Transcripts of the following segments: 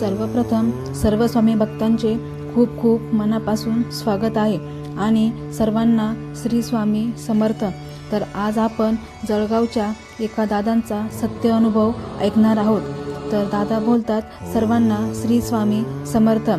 सर्वप्रथम सर्व स्वामी भक्तांचे खूप खूप मनापासून स्वागत आहे आणि सर्वांना श्री स्वामी समर्थ. तर आज आपण जळगावच्या एका दादांचा सत्य अनुभव ऐकणार आहोत. तर दादा बोलतात सर्वांना श्री स्वामी समर्थ.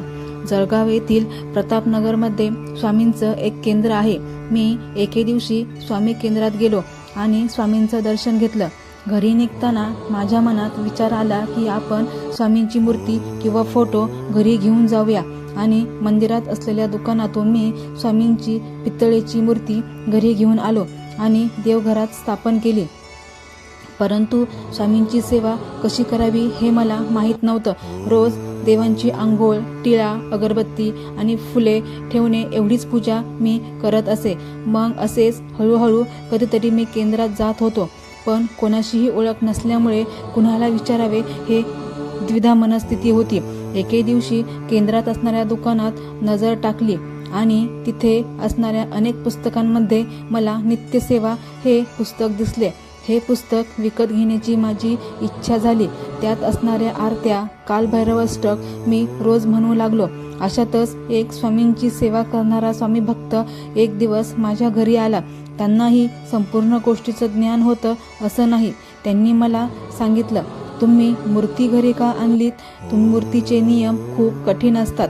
जळगाव येथील प्रतापनगरमध्ये स्वामींचं एक केंद्र आहे. मी एके दिवशी स्वामी केंद्रात गेलो आणि स्वामींचं दर्शन घेतलं. घरी निघताना माझ्या मनात विचार आला की आपण स्वामींची मूर्ती किंवा फोटो घरी घेऊन जाऊया. आणि मंदिरात असलेल्या दुकानातून मी स्वामींची पितळेची मूर्ती घरी घेऊन आलो आणि देवघरात स्थापन केली. परंतु स्वामींची सेवा कशी करावी हे मला माहीत नव्हतं. रोज देवांची आंघोळ टिळा अगरबत्ती आणि फुले ठेवणे एवढीच पूजा मी करत असे. मग असेच हळूहळू कधीतरी मी केंद्रात जात होतो. पण कोणाशीही ओळख नसल्यामुळे कुणाला विचारावे हे द्विधा मनस्थिती होती. एके दिवशी केंद्रात असणाऱ्या दुकानात नजर टाकली आणि तिथे असणाऱ्या अनेक पुस्तकांमध्ये मला नित्यसेवा हे पुस्तक दिसले. हे पुस्तक विकत घेण्याची माझी इच्छा झाली. त्यात असणाऱ्या आरत्या कालभैरवाष्टक मी रोज म्हणू लागलो. अशातच एक स्वामींची सेवा करणारा स्वामी भक्त एक दिवस माझ्या घरी आला. त्यांनाही संपूर्ण गोष्टीचं ज्ञान होतं असं नाही. त्यांनी मला सांगितलं तुम्ही मूर्ती घरी का आणलीत? तुम्ही मूर्तीचे नियम खूप कठीण असतात.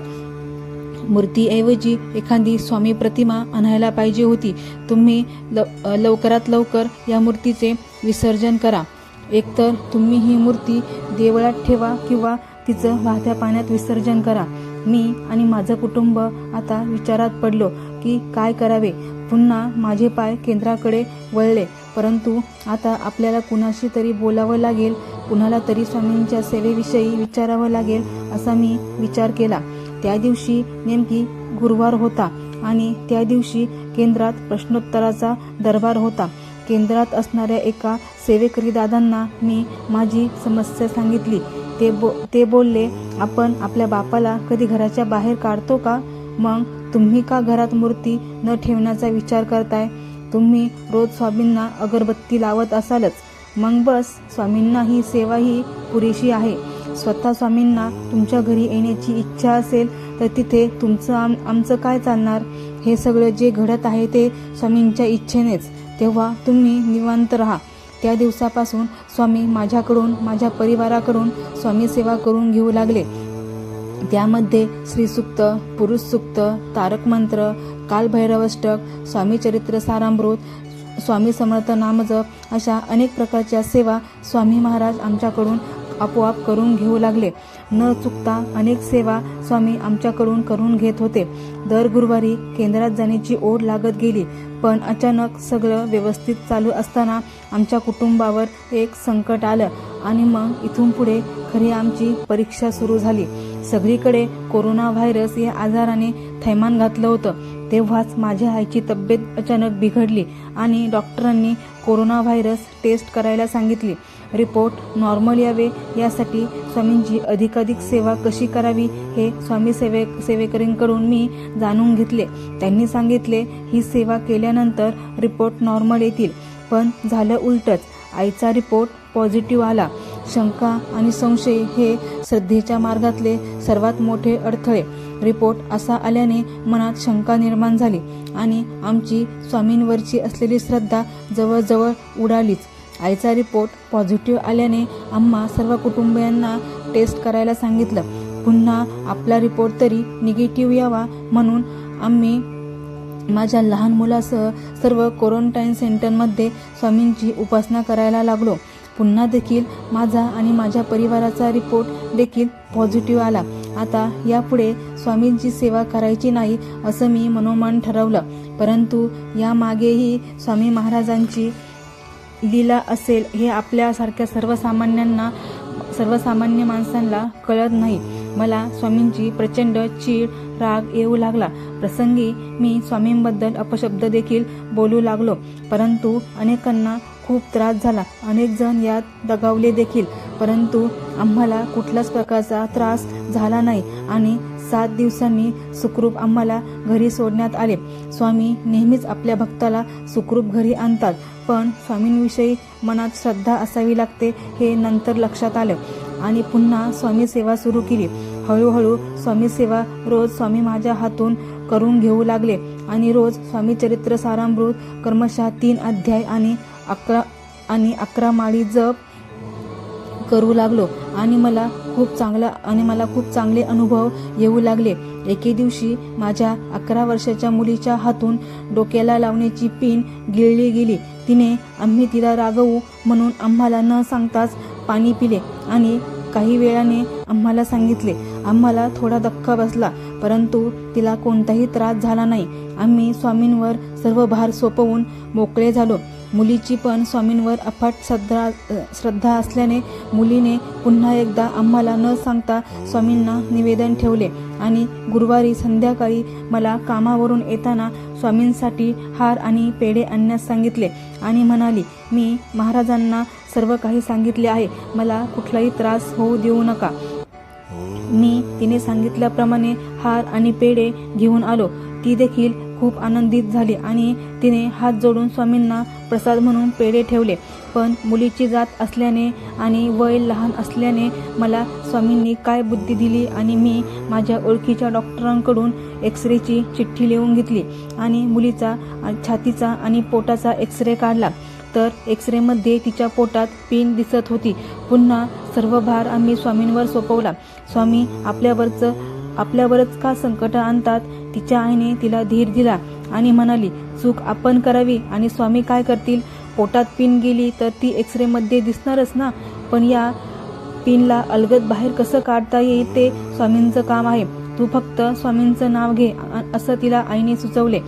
मूर्तीऐवजी एखादी स्वामी प्रतिमा आणायला पाहिजे होती. तुम्ही ल लवकरात लवकर या मूर्तीचे विसर्जन करा. एकतर तुम्ही ही मूर्ती देवळात ठेवा किंवा तिचं वाहत्या पाण्यात विसर्जन करा. मी आणि माझं कुटुंब आता विचारात पडलो. की काय करावे? पुन्हा माझे पाय केंद्राकडे वळले. परंतु आता आपल्याला कुणाशी तरी बोलावं लागेल कुणाला तरी स्वामींच्या सेवेविषयी विचारावं लागेल असा मी विचार केला. त्या दिवशी नेमकी गुरुवार होता आणि त्या दिवशी केंद्रात प्रश्नोत्तराचा दरबार होता. केंद्रात असणाऱ्या एका सेवेकरी दादांना मी माझी समस्या सांगितली. ते बो ते बोलले आपण आपल्या बापाला कधी घराच्या बाहेर काढतो का? मग तुम्ही का घरात मूर्ती न ठेवण्याचा विचार करताय? तुम्ही रोज स्वामींना अगरबत्ती लावत असालच. मग बस स्वामींना ही सेवा ही पुरेशी आहे. स्वतः स्वामींना तुमच्या घरी येण्याची इच्छा असेल तर तिथे तुमचं आम आमचं काय चालणार? हे सगळं जे घडत आहे ते स्वामींच्या इच्छेनेच. तेव्हा तुम्ही निवांत राहा. त्या दिवसापासून स्वामी माझ्याकडून माझ्या परिवाराकडून स्वामी सेवा करून घेऊ लागले. त्यामध्ये श्रीसुक्त पुरुषसुक्त तारकमंत्र तारक मंत्र स्वामी चरित्र सारामृत स्वामी समर्थ नामजप अशा अनेक प्रकारच्या सेवा स्वामी महाराज आमच्याकडून आपोआप करून घेऊ लागले. न चुकता अनेक सेवा स्वामी आमच्याकडून करून घेत होते. दर गुरुवारी केंद्रात जाण्याची ओढ लागत गेली पण अचानक सगळं व्यवस्थित चालू असताना आमच्या कुटुंबावर एक संकट आलं आणि मग इथून पुढे खरी आमची परीक्षा सुरू झाली. सगळीकडे कोरोना व्हायरस या आजाराने थैमान घातलं होतं. तेव्हाच माझ्या आईची तब्येत अचानक बिघडली आणि डॉक्टरांनी कोरोना व्हायरस टेस्ट करायला सांगितली. रिपोर्ट नॉर्मल यावे यासाठी स्वामींची अधिकाधिक सेवा कशी करावी हे स्वामी सेवे सेवेकरींकडून मी जाणून घेतले. त्यांनी सांगितले ही सेवा केल्यानंतर रिपोर्ट नॉर्मल येतील. पण झालं उलटच. आईचा रिपोर्ट पॉझिटिव्ह आला. शंका आणि संशय हे श्रद्धेच्या मार्गातले सर्वात मोठे अडथळे. रिपोर्ट असा आल्याने मनात शंका निर्माण झाली आणि आमची स्वामींवरची असलेली श्रद्धा जवळजवळ उडालीच. आईचा रिपोर्ट पॉझिटिव्ह आल्याने आम्हा सर्व कुटुंबियांना टेस्ट करायला सांगितलं. पुन्हा आपला रिपोर्ट तरी निगेटिव्ह यावा म्हणून आम्ही माझ्या लहान मुलासह सर्व क्वारंटाईन सेंटरमध्ये स्वामींची उपासना करायला लागलो. पुन्हा देखील माझा आणि माझ्या परिवाराचा रिपोर्ट देखील पॉझिटिव्ह आला. आता यापुढे स्वामींची सेवा करायची नाही असं मी मनोमन ठरवलं. परंतु यामागेही स्वामी महाराजांची लीला असेल हे आपल्यासारख्या सर्वसामान्यांना सर्वसामान्य माणसांना कळत नाही. मला स्वामींची प्रचंड चीड राग येऊ लागला. प्रसंगी मी स्वामींबद्दल अपशब्द देखील बोलू लागलो. परंतु अनेकांना खूप त्रास झाला. अनेक जण यात दगावले देखील परंतु आम्हाला कुठल्याच प्रकारचा त्रास झाला नाही आणि सात दिवसांनी सुखरूप आम्हाला घरी सोडण्यात आले. स्वामी नेहमीच आपल्या भक्ताला सुखरूप घरी आणतात पण स्वामींविषयी मनात श्रद्धा असावी लागते हे नंतर लक्षात आलं. आणि पुन्हा स्वामी सेवा सुरू केली. हळूहळू स्वामी सेवा रोज स्वामी माझ्या हातून करून घेऊ लागले. आणि रोज स्वामी चरित्र सारामृत कर्मशः तीन अध्याय आणि अकरा आणि अकरा माळी जप करू लागलो. आणि मला खूप चांगला आणि मला खूप चांगले अनुभव येऊ लागले. एके दिवशी माझ्या अकरा वर्षाच्या मुलीच्या हातून डोक्याला लावण्याची पिन गिळली गेली. तिने आम्ही तिला रागवू म्हणून आम्हाला न सांगताच पाणी पिले आणि काही वेळाने आम्हाला सांगितले आम्हाला थोडा धक्का बसला परंतु तिला कोणताही त्रास झाला नाही. आम्ही स्वामींवर सर्व भार सोपवून मोकळे झालो. मुलीची पण स्वामींवर अफाट श्रद्धा श्रद्धा असल्याने मुलीने पुन्हा एकदा आम्हाला न सांगता स्वामींना निवेदन ठेवले. आणि गुरुवारी संध्याकाळी मला कामावरून येताना स्वामींसाठी हार आणि पेढे आणण्यास सांगितले आणि म्हणाली मी महाराजांना सर्व काही सांगितले आहे. मला कुठलाही त्रास होऊ देऊ नका. मी तिने सांगितल्याप्रमाणे हार आणि पेढे घेऊन आलो. ती देखील खूप आनंदित झाली आणि तिने हात जोडून स्वामींना प्रसाद म्हणून पेढे ठेवले. पण मुलीची जात असल्याने आणि वय लहान असल्याने मला स्वामींनी काय बुद्धी दिली आणि मी माझ्या ओळखीच्या डॉक्टरांकडून एक्सरेची चिठ्ठी लिहून घेतली आणि मुलीचा छातीचा आणि पोटाचा एक्सरे काढला. तर एक्सरेमध्ये तिच्या पोटात पिन दिसत होती. पुन्हा सर्व भार आम्ही स्वामींवर सोपवला. स्वामी आपल्यावरचं आपल्यावरच का संकट आणतात? तिच्या आईने तिला धीर दिला. आणि म्हणाली चूक आपण करावी आणि स्वामी काय करतील? पोटात पिन गेली तर ती एक्सरेमध्ये दिसणारच ना? पण या पिनला अलगद बाहेर कसं काढता येईल ते स्वामींचं काम आहे. तू फक्त स्वामींचं नाव घे असं तिला आईने सुचवले.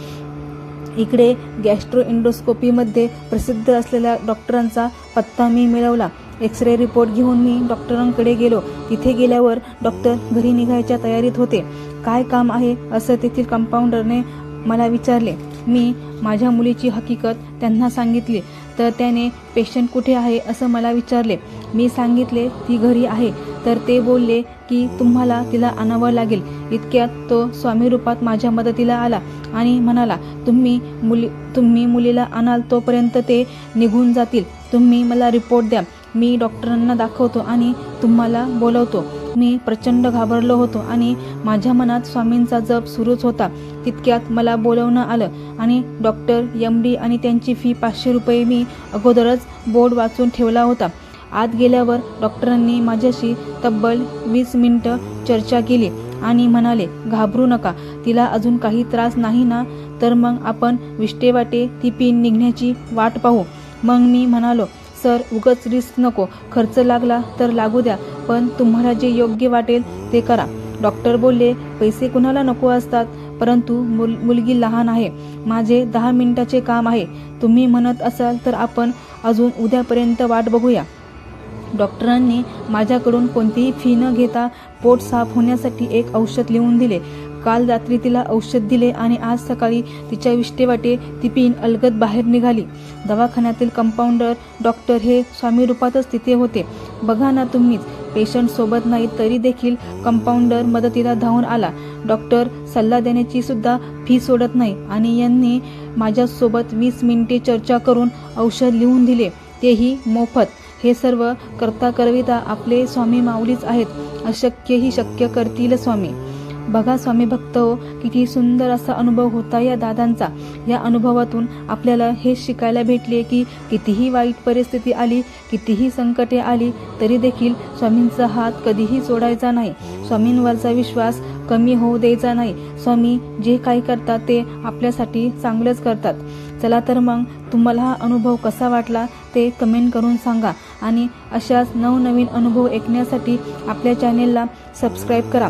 इकडे गॅस्ट्रोएन्डोस्कोपीमध्ये प्रसिद्ध असलेल्या डॉक्टरांचा पत्ता मी मिळवला. एक्स रे रिपोर्ट घेऊन मी डॉक्टरांकडे गेलो. तिथे गेल्यावर डॉक्टर घरी निघायच्या तयारीत होते. काय काम आहे? असं तेथील कंपाऊंडरने मला विचारले मी माझ्या मुलीची हकीकत त्यांना सांगितली तर त्याने पेशंट कुठे आहे असं मला विचारले. मी सांगितले ती घरी आहे. तर ते बोलले की तुम्हाला तिला आणावं लागेल. इतक्यात तो स्वामी रूपात माझ्या मदतीला आला आणि म्हणाला तुम्ही मुली तुम्ही मुलीला आणाल तोपर्यंत ते निघून जातील. तुम्ही मला रिपोर्ट द्या. मी डॉक्टरांना दाखवतो आणि तुम्हाला बोलवतो. मी प्रचंड घाबरलो होतो आणि माझ्या मनात स्वामींचा जप सुरूच होता. तितक्यात मला बोलवणं आलं आणि डॉक्टर एम डी आणि त्यांची फी पाचशे रुपये मी अगोदरच बोर्ड वाचून ठेवला होता. आत गेल्यावर डॉक्टरांनी माझ्याशी तब्बल वीस मिनटं चर्चा केली आणि म्हणाले घाबरू नका तिला अजून काही त्रास नाही ना? तर मग आपण विष्टेवाटे ती पिन निघण्याची वाट पाहू. मग मी म्हणालो सर उगच रिस्क नको. खर्च लागला तर लागू द्या पण तुम्हाला जे योग्य वाटेल ते करा. डॉक्टर बोलले पैसे कुणाला नको असतात? परंतु मुल मुलगी लहान आहे. माझे दहा मिनिटाचे काम आहे. तुम्ही म्हणत असाल तर आपण अजून उद्यापर्यंत वाट बघूया. डॉक्टरांनी माझ्याकडून कोणतीही फी न घेता पोट साफ होण्यासाठी एक औषध लिहून दिले. काल रात्री तिला औषध दिले आणि आज सकाळी तिच्या विष्टेवाटे ती पिन अलगद बाहेर निघाली. दवाखान्यातील कंपाऊंडर डॉक्टर हे स्वामी रूपातच तिथे होते. बघा ना तुम्हीच पेशंट सोबत नाही तरी देखील कंपाऊंडर मदतीला धावून आला. डॉक्टर सल्ला देण्याची सुद्धा फी सोडत नाही आणि यांनी माझ्यासोबत वीस मिनिटे चर्चा करून औषध लिहून दिले. तेही मोफत. हे सर्व करता करविता आपले स्वामी माऊलीच आहेत. अशक्यही शक्य करतील स्वामी. बघा स्वामी भक्त हो किती सुंदर असा अनुभव होता या दादांचा. या अनुभवातून आपल्याला हे शिकायला भेटले की कितीही वाईट परिस्थिती आली कितीही संकटे आली तरी देखील स्वामींचा हात कधीही सोडायचा नाही. स्वामींवरचा विश्वास कमी होऊ द्यायचा नाही. स्वामी जे काही करतात ते आपल्यासाठी चांगलंच करतात. चला तर मग तुम्हाला हा अनुभव कसा वाटला ते कमेंट करून सांगा आणि अशाच नवनवीन अनुभव ऐकण्यासाठी आपल्या चॅनेलला सबस्क्राईब करा.